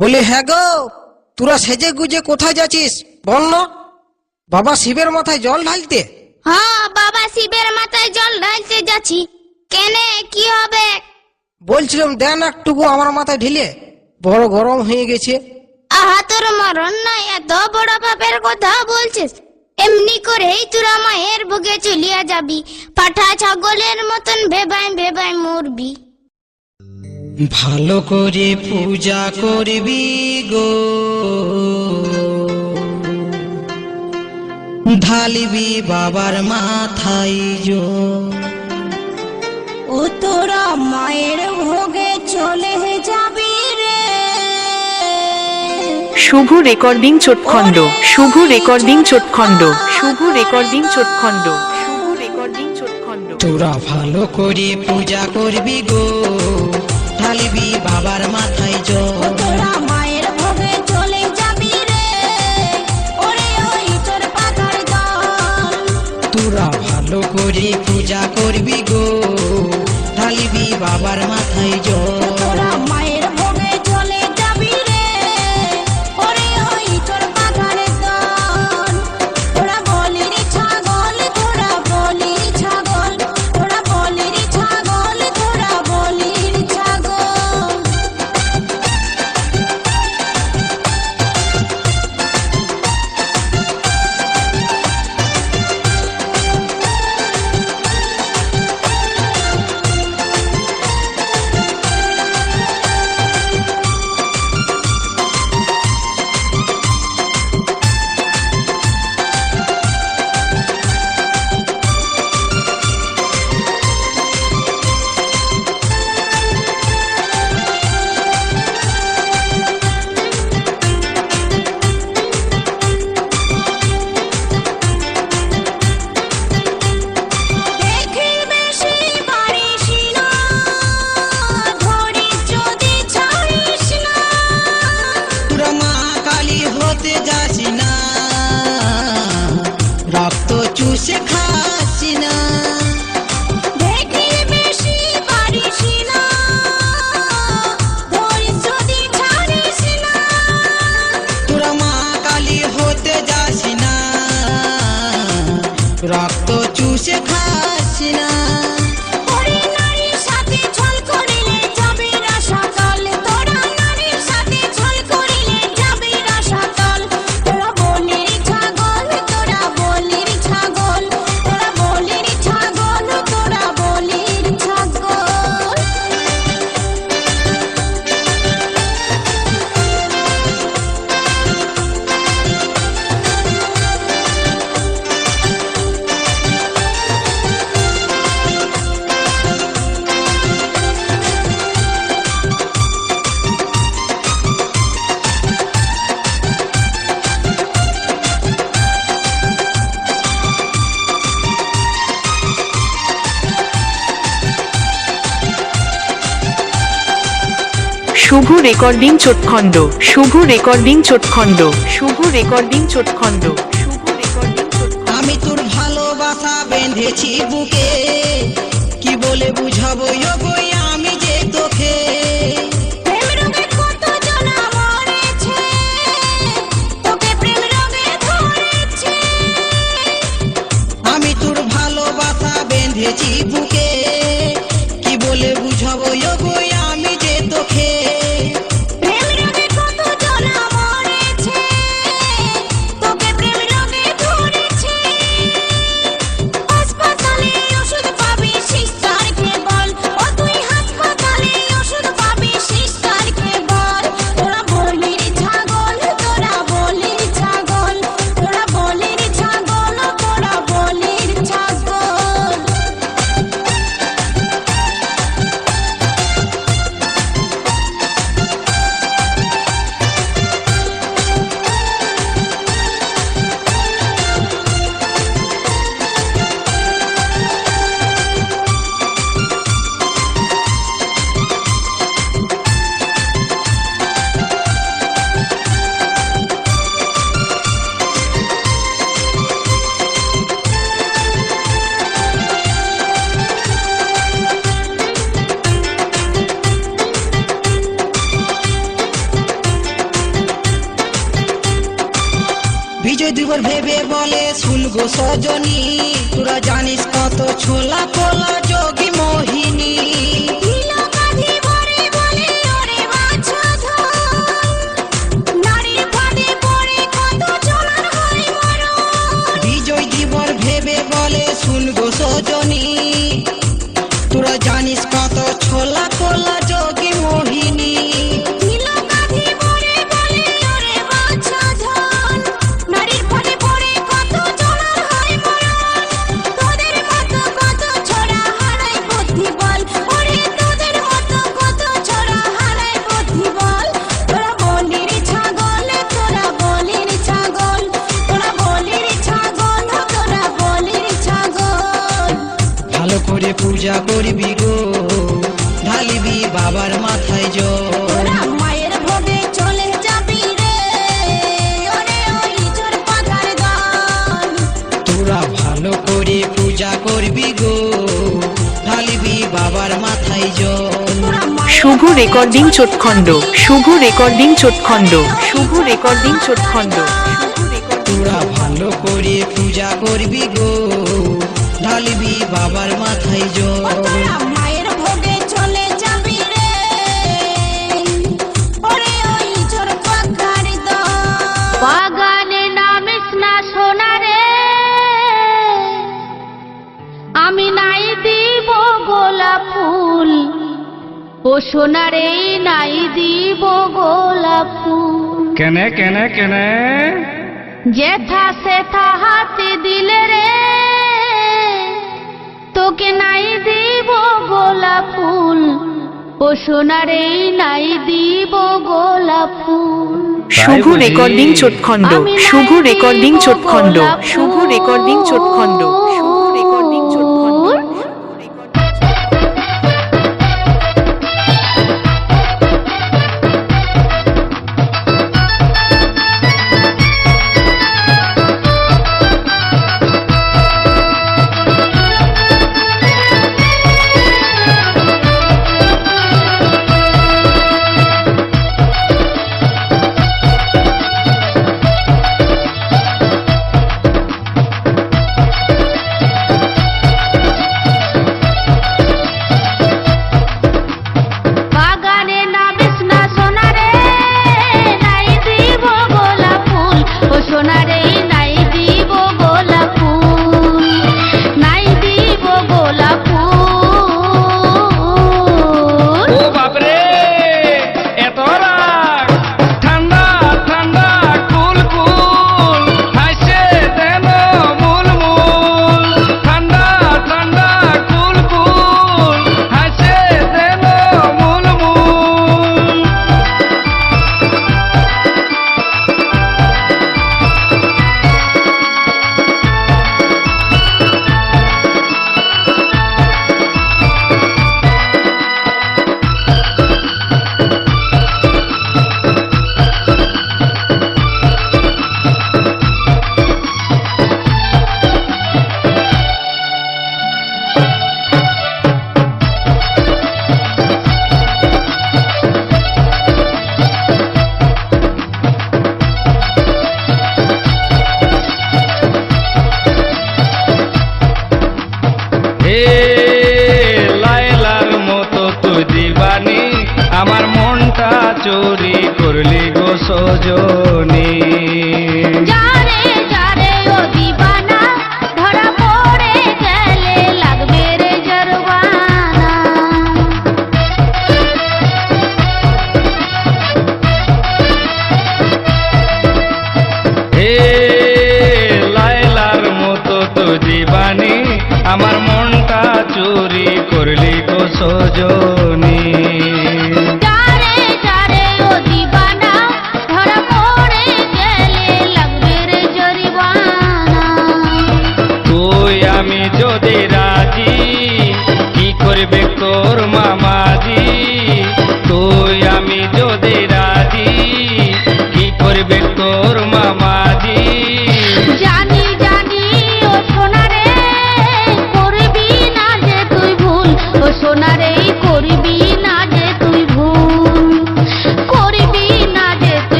বলি হ্যাঁ গো তোরা সেজে গুজে কোথায় যাচ্ছিস? বল না। বাবা শিবের মাথায় জল ঢালতে? হ্যাঁ বাবা শিবের মাথায় জল ঢালতে যাচ্ছি। কেনে কি হবে? বলছিলাম দেন একটুকু আমার মাথায় ঢিলে। বড় গরম হয়ে গেছে। আহা তোর মরণ নাই এত বড় বাপের কথা বলছিস। এমনি করেই তোরা মায়ের বুকে চলিয়া যাবি। পাঠা ছাগলের মতন ভেবাই ভেবাই মরবি। ভালো করে পূজা করবি গো। ঢালিবি বাবার মাথায় জো। ও তোরা মায়ের ভোগে চলে যাবি রে। শুভ রেকর্ডিং চোটখণ্ড শুভ রেকর্ডিং চোটখণ্ড শুভ রেকর্ডিং চোটখণ্ড শুভ রেকর্ডিং চোটখণ্ড। তোরা ভালো করে পূজা করবি গো। ঢালিবি বাবার মাথায় জো ও মায়ের ভোগে চলে যাবি রে। ওরে ওই তোর পাতার দল। তোরা ভালো করে পূজা করবি গো। ঢালিবি বাবার মাথায় জল। শুভ রেকর্ডিং চোটখণ্ড, শুভ রেকর্ডিং চোটখণ্ড, শুভ রেকর্ডিং চোটখণ্ড আমি তোর ভালোবাসা বেঁধেছি বুকে, কি বলে বুঝাবো গো সজনী তোরা জানিস কত ছোলা পোলা শুভ রেকর্ডিং চোটখণ্ড, শুভ রেকর্ডিং চোটখণ্ড, শুভ রেকর্ডিং চোটখণ্ড। তোরা ভালো করে পূজা করবি গো, ঢালবি বাবার মাথায় জল। ও সোনারে নাই দিব গোলাপ। ফুল কেনে কেনে কেনে? যেথা সেথা হাতে দিলে রে তোকে নাই দিব গোলাপ ফুল ও সোনারে নাই দিব গোলাপ ফুল শুভ রেকর্ডিং চোটখণ্ড শুভ রেকর্ডিং চোটখণ্ড শুভ রেকর্ডিং চোটখণ্ড করলি গো সজনী।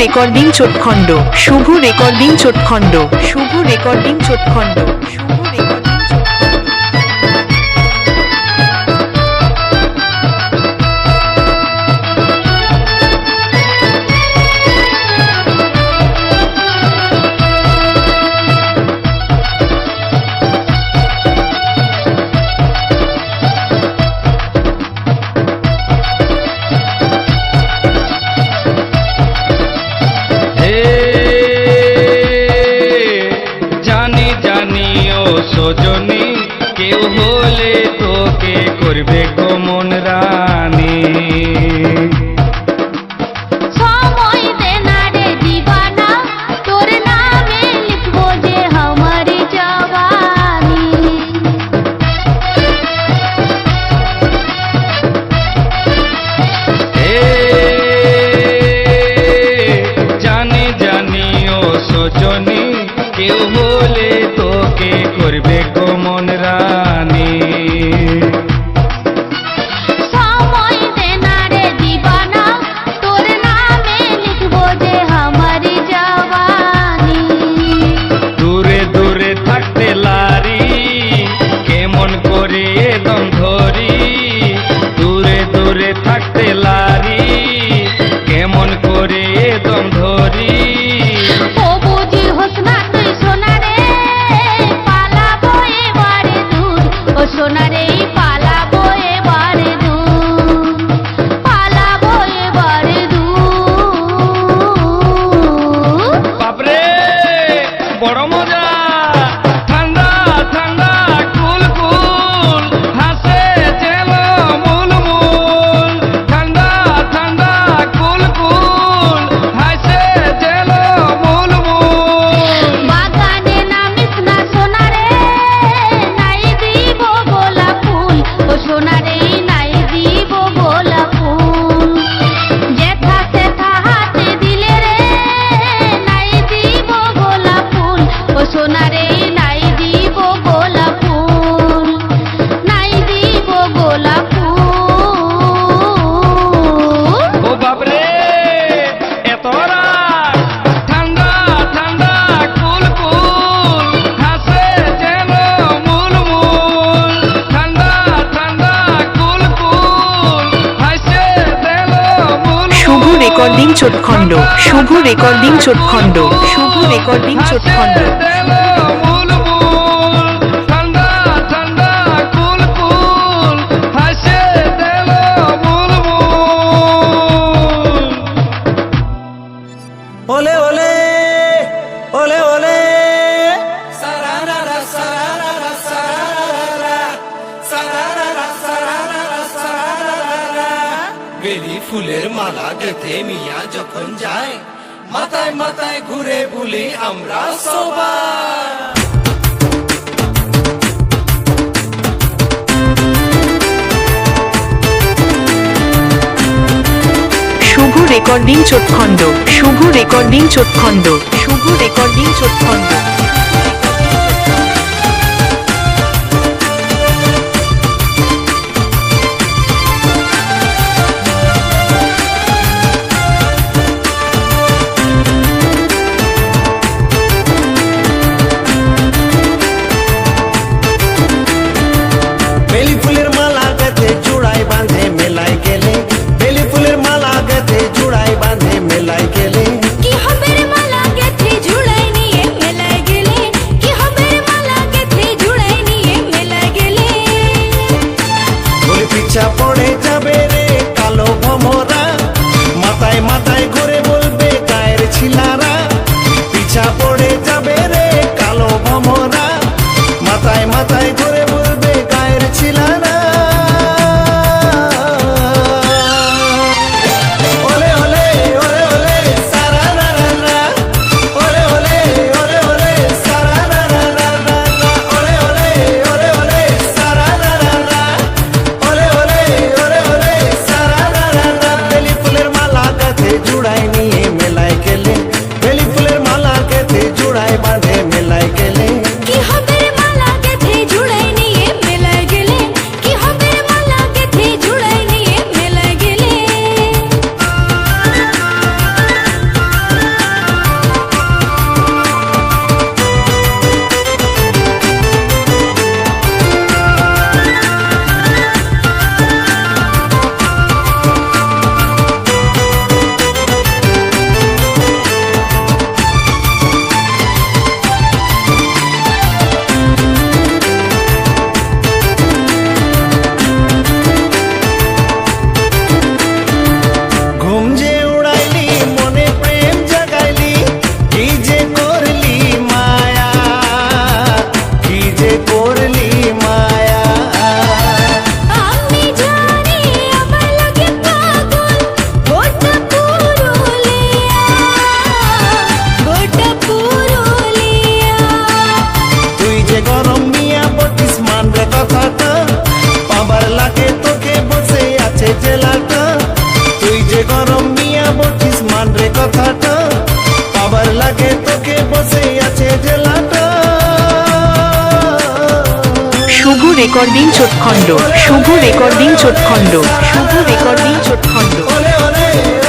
রেকর্ডিং চোটখণ্ড শুভ রেকর্ডিং চোটখণ্ড শুভ রেকর্ডিং চোটখণ্ড কেউ বলে শুভ রেকর্ডিং চোটখণ্ড শুভ রেকর্ডিং চোটখণ্ড রেকর্ডিং চোখখণ্ড শুভ রেকর্ডিং চোখখণ্ড শুভ রেকর্ডিং চোখখণ্ড রেকর্ডিং চোটখণ্ড শুভ রেকর্ডিং চোটখণ্ড শুভ রেকর্ডিং চোটখণ্ড